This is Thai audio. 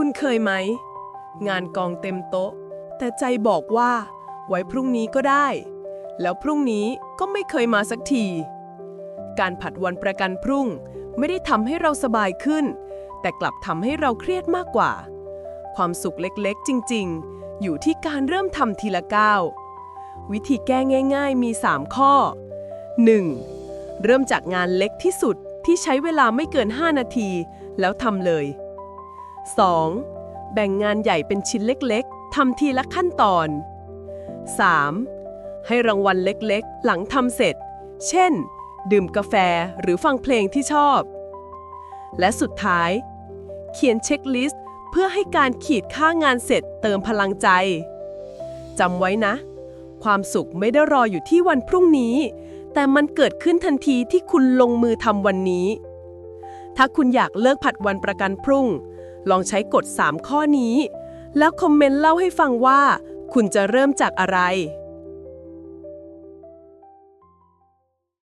คุณเคยไหม งานกองเต็มโต๊ะ แต่ใจบอกว่า ไว้พรุ่งนี้ก็ได้ แล้วพรุ่งนี้ก็ไม่เคยมาสักที การผัดวันประกันพรุ่ง ไม่ได้ทำให้เราสบายขึ้น แต่กลับทำให้เราเครียดมากกว่า ความสุขเล็กๆ จริง ๆ อยู่ที่การเริ่มทำทีละก้าววิธีแก้ง่าย ๆ มี 3 ข้อ 1. เริ่มจากงานเล็กที่สุดที่ใช้เวลาไม่เกิน 5 นาที แล้วทำเลย 2. แบ่งงานใหญ่เป็นชิ้นเล็กๆ ทำทีละขั้นตอน 3. ให้รางวัลเล็กๆ หลังทำเสร็จ เช่น ดื่มกาแฟหรือฟังเพลงที่ชอบ และสุดท้าย เขียนเช็คลิสต์เพื่อให้การขีดค่างานเสร็จเติมพลังใจ จำไว้นะ ความสุขไม่ได้รออยู่ที่วันพรุ่งนี้ แต่มันเกิดขึ้นทันทีที่คุณลงมือทำวันนี้ ถ้าคุณอยากเลิกผัดวันประกันพรุ่ง ลองใช้กฎ 3 ข้อนี้ แล้วคอมเมนต์เล่าให้ฟังว่า คุณจะเริ่มจากอะไร